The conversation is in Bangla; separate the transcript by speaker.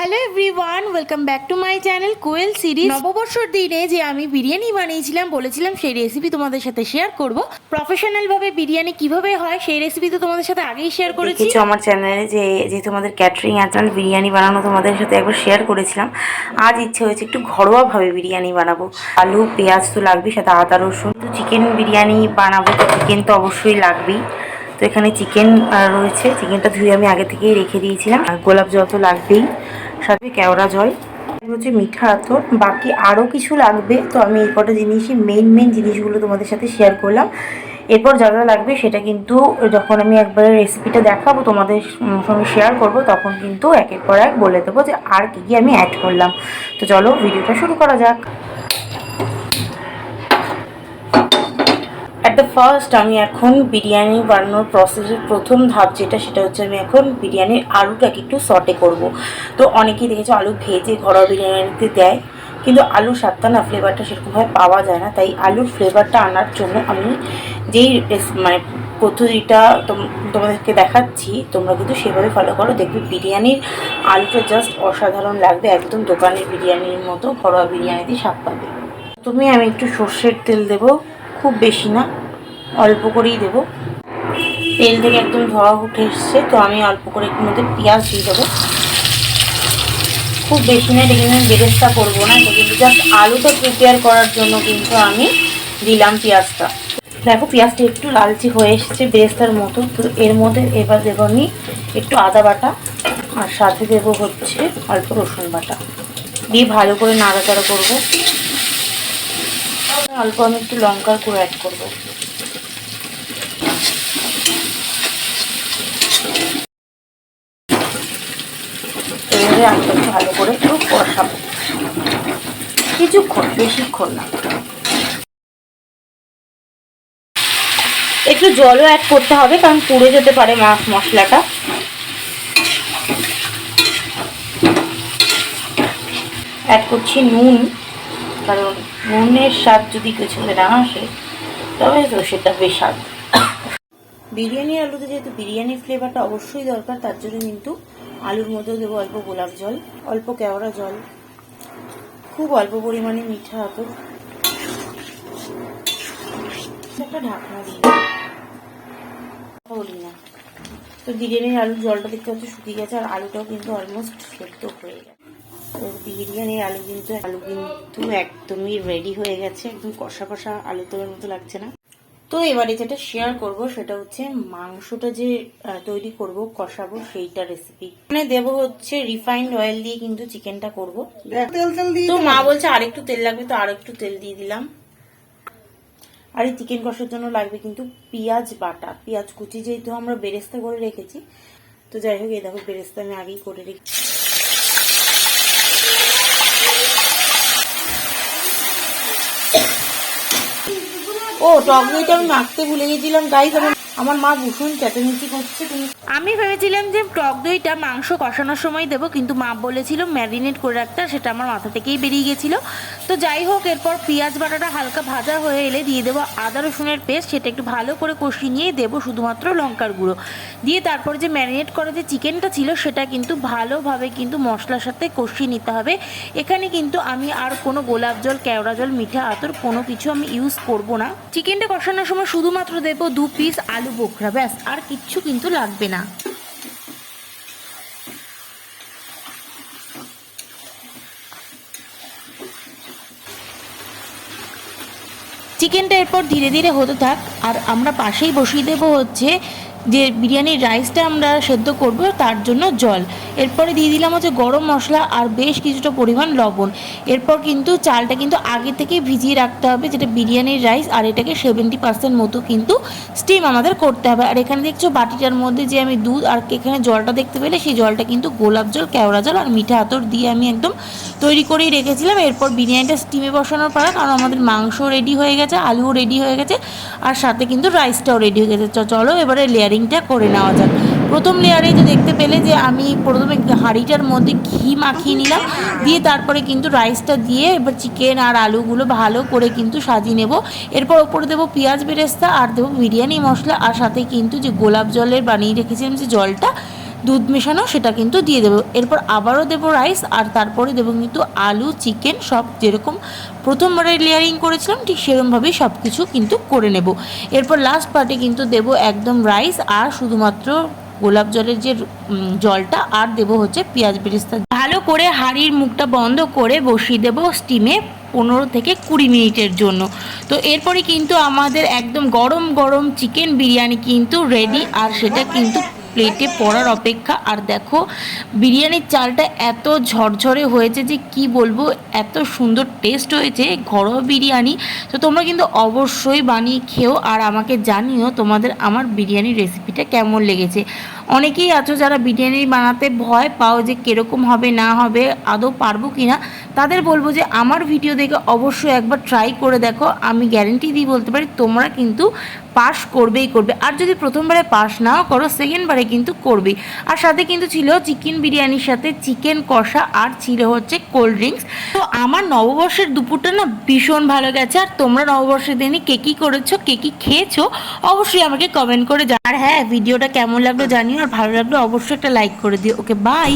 Speaker 1: Hello everyone welcome back to my channel Koel series নববর্ষর দিনে যে আমি বিরিয়ানি বানিয়েছিলাম বলেছিলাম সেই রেসিপি তোমাদের সাথে শেয়ার করব। প্রফেশনাল ভাবে বিরিয়ানি কীভাবে হয় সেই রেসিপি তো তোমাদের সাথে আগেই শেয়ার করেছি।
Speaker 2: দেখেছ আমার চ্যানেলে যে যে তোমাদের ক্যাটারিং আছে বিরিয়ানি বানানো তোমাদের সাথে একবার শেয়ার করেছিলাম। আজ ইচ্ছে হয়েছে একটু ঘরোয়াভাবে বিরিয়ানি বানাবো। আলু পেঁয়াজ তো লাগবে সাথে আদা রসুন। তো চিকেন বিরিয়ানি বানাবো তো চিকেন তো অবশ্যই লাগবেই। তো এখানে চিকেন রয়েছে। চিকেনটা ধুয়ে আমি আগে থেকেই রেখে দিয়েছিলাম। আর গোলাপ জল তো লাগবেই। সাথে কেওড়া জল হচ্ছে মিঠা আতর, বাকি আরও কিছু লাগবে। তো আমি এই কটা জিনিসই মেন মেন জিনিসগুলো তোমাদের সাথে শেয়ার করলাম। এরপর যা যা লাগবে সেটা কিন্তু যখন আমি একবারে রেসিপিটা দেখাবো তোমাদের সঙ্গে শেয়ার করব, তখন কিন্তু একের পর এক বলে দেবো যে আর কী কী আমি অ্যাড করলাম। তো চলো ভিডিওটা শুরু করা যাক। অ্যাট দ্য ফার্স্ট আমি এখন বিরিয়ানি বানানোর প্রসেসের প্রথম ধাপ যেটা, সেটা হচ্ছে আমি এখন বিরিয়ানির আলুটাকে একটু সটে করব। তো অনেকেই দেখেছ আলু ভেজে ঘরোয়া বিরিয়ানিতে দেয়, কিন্তু আলুর স্বাদটা না ফ্লেভারটা সেরকমভাবে পাওয়া যায় না। তাই আলুর ফ্লেভারটা আনার জন্য আমি যেই মানে পদ্ধতিটা তোম- তোমাদেরকে দেখাচ্ছি, তোমরা কিন্তু সেভাবে ফলো করো। দেখবে বিরিয়ানির আলুটা জাস্ট অসাধারণ লাগবে, একদম দোকানের বিরিয়ানির মতো ঘরোয়া বিরিয়ানিতে স্বাদ পাবে। তুমি আমি একটু সর্ষের তেল দেব। খুব বেশি না, অল্প করেই দেব। তেল থেকে একদম ধোয়া উঠে এসছে, তো আমি অল্প করে একটু মধ্যে পেঁয়াজ দিয়ে দেবো। খুব বেশি না এটা কিন্তু আমি বেরেস্তা করব না কিন্তু জাস্ট আলুটা প্রিপেয়ার করার জন্য কিন্তু আমি দিলাম পেঁয়াজটা। দেখো পেঁয়াজটা একটু লালচি হয়ে এসেছে বেরেস্তার মতো, তো এর মধ্যে এবার দেবো আমি একটু আদা বাটা, আর সাথে দেবো হচ্ছে অল্প রসুন বাটা। দিয়ে ভালো করে নাড়াচাড়া করব। অল্প আমি একটু লঙ্কার গুঁড়ো অ্যাড করব। এবারে ভালো করে একটু কষাবো। কিছুক্ষণ, বেশিক্ষণ না। একটু জলও অ্যাড করতে হবে, কারণ পুড়ে যেতে পারে মাছ মশলাটা। অ্যাড করছি নুন। কারণ নুনের স্বাদ যদি কিছুতে না আসে, তবে তো সেটা বেস্বাদ বিরিয়ানি আলুতে যেহেতু বিরিয়ানি ফ্লেভারটা অবশ্যই দরকার, তার জন্য কিন্তু আলুর মধ্যেও দেবো অল্প গোলাপ জল, অল্প কেওড়া জল, খুব অল্প পরিমাণে মিঠা আতর। একটা ঢাকনা না। তো বিরিয়ানির আলুর জলটা দেখতে হচ্ছে শুকিয়ে গেছে, আর আলুটাও কিন্তু অলমোস্ট সেদ্ধ হয়ে গেছে। তো বিরিয়ানির আলু কিন্তু আলু কিন্তু একদমই রেডি হয়ে গেছে। একদম কষা কষা আলু তোলার মতো লাগছে না। তো এবারে যেটা শেয়ার করব সেটা হচ্ছে মাংসটা যে তৈরি করব কষাবো সেইটা রেসিপি মানে দেব হচ্ছে রিফাইন্ড অয়েল দিয়ে কিন্তু চিকেনটা করব।
Speaker 3: তেল তেল দিয়ে
Speaker 2: তো মা বলছে আরেকটু তেল লাগবে তো আরেকটু তেল দিয়ে দিলাম। আর এই চিকেন কষার জন্য লাগবে কিন্তু পেঁয়াজ বাটা। পেঁয়াজ কুচি যেহেতু আমরা বেরেস্তা করে রেখেছি তো যাই হোক এই দেখো বেরেস্তা আমি আগেই করে রেখেছি। ও, টক দইটা আমি মাখতে ভুলে গেছিলাম। গাইস আমার আমার মা ভীষণ চেঁচামেচি করছে
Speaker 1: আমি ভেবেছিলাম যে টক দইটা মাংস কষানোর সময় দেবো, কিন্তু মা বলেছিল ম্যারিনেট করে রাখতে সেটা আমার মাথা থেকেই বেরিয়ে গেছিল। তো যাই হোক, এরপর পেঁয়াজ বাটাটা হালকা ভাজা হয়ে এলে দিয়ে দেবো আদা রসুনের পেস্ট। সেটা একটু ভালো করে কষিয়ে নিয়ে দেবো শুধুমাত্র লঙ্কার গুঁড়ো। দিয়ে তারপর যে ম্যারিনেট করা যে চিকেনটা ছিল, সেটা কিন্তু ভালোভাবে কিন্তু মশলার সাথে কষিয়ে নিতে হবে। এখানে কিন্তু আমি আর কোনো গোলাপ জল, কেওড়া জল, মিঠা আতর কোনো কিছু আমি ইউজ করব না। চিকেনটা কষানোর সময় শুধুমাত্র দেবো দু পিস আলু বোখরা, ব্যাস, আর কিচ্ছু কিন্তু লাগবে না। চিকেনটা এরপর ধীরে ধীরে হতে থাক, আর আমরা পাশেই বসিয়ে দেবো হচ্ছে যে বিরিয়ানির রাইসটা আমরা সেদ্ধ করব, তার জন্য জল। এরপরে দিয়ে দিলাম হচ্ছে গরম মশলা আর বেশ কিছুটা পরিমাণ লবণ। এরপর কিন্তু চালটা কিন্তু আগে থেকে ভিজিয়ে রাখতে হবে, যেটা বিরিয়ানির রাইস আর এটাকে সেভেন্টি পার্সেন্ট মতো কিন্তু স্টিম আমাদের করতে হবে। আর এখানে দেখছ বাটিটার মধ্যে যে আমি দুধ আর এখানে জলটা দেখতে পেলে, সেই জলটা কিন্তু গোলাপ জল, কেওড়া জল আর মিঠা আতর দিয়ে আমি একদম তৈরি করেই রেখেছিলাম। এরপর বিরিয়ানিটা স্টিমে বসানোর পর কারণ আমাদের মাংস রেডি হয়ে গেছে, আলুও রেডি হয়ে গেছে, আর সাথে কিন্তু রাইসটাও রেডি হয়ে গেছে। চলো এবারে লেয়ারিংটা করে নেওয়া যাক। প্রথম লেয়ারে যে দেখতে পেলে যে আমি প্রথমে হাঁড়িটার মধ্যে ঘি মাখিয়ে নিলাম, দিয়ে তারপরে কিন্তু রাইসটা দিয়ে এবার চিকেন আর আলুগুলো ভালো করে কিন্তু সাজিয়ে নেব। এরপর ওপরে দেবো পেঁয়াজ বেরেস্তা, আর দেবো বিরিয়ানি মশলা, আর সাথে কিন্তু যে গোলাপ জলের বানিয়ে রেখেছিলাম যে জলটা
Speaker 2: দুধ মেশানো সেটা কিন্তু দিয়ে দেবো। এরপর আবারও দেবো রাইস আর তারপরে দেবো কিন্তু আলু চিকেন সব যেরকম প্রথমবারে লেয়ারিং করেছিলাম, ঠিক সেরকমভাবেই সব কিছু কিন্তু করে নেব। এরপর লাস্ট পার্টে কিন্তু দেবো একদম রাইস আর শুধুমাত্র গোলাপ জলের যে জলটা আর দেবো হচ্ছে পেঁয়াজ বেরেস্তা। ভালো করে হাঁড়ির মুখটা বন্ধ করে বসিয়ে দেবো স্টিমে পনেরো থেকে কুড়ি মিনিটের জন্য। তো এরপরে কিন্তু আমাদের একদম গরম গরম চিকেন বিরিয়ানি কিন্তু রেডি আর সেটা কিন্তু প্লেটে পড়ার অপেক্ষা। আর দেখো, বিরিয়ানির চালটা এত ঝরঝরে হয়েছে যে কি বলব, এত সুন্দর টেস্ট হয়েছে, ঘরোয়া বিরিয়ানি। তো তোমরা কিন্তু অবশ্যই বানিয়ে খেও, আর আমাকে জানিও তোমাদের আমার বিরিয়ানির রেসিপিটা কেমন লেগেছে। অনেকেই আছো যারা বিরিয়ানি বানাতে ভয় পাও যে কীরকম হবে, না হবে, আদৌ পারব কি না তাদের বলব যে আমার ভিডিও দেখে অবশ্যই একবার ট্রাই করে দেখো। আমি গ্যারেন্টি দিয়ে বলতে পারি, তোমরা কিন্তু পাস করবেই করবে। আর যদি প্রথমবারে পাস নাও করো সেকেন্ডবারে কিন্তু করবেই। আর সাথে কিন্তু ছিল চিকেন বিরিয়ানির সাথে চিকেন কষা আর ছিল হচ্ছে কোল্ড ড্রিঙ্কস তো আমার নববর্ষের দুপুরটা না ভীষণ ভালো গেছে। আর তোমরা নববর্ষের দিনে কে কী করেছ, কে কী খেয়েছো, অবশ্যই আমাকে কমেন্ট করে আর হ্যাঁ ভিডিওটা কেমন লাগল জানিও, আর ভালো লাগল অবশ্যই একটা লাইক করে দিও। Okay bye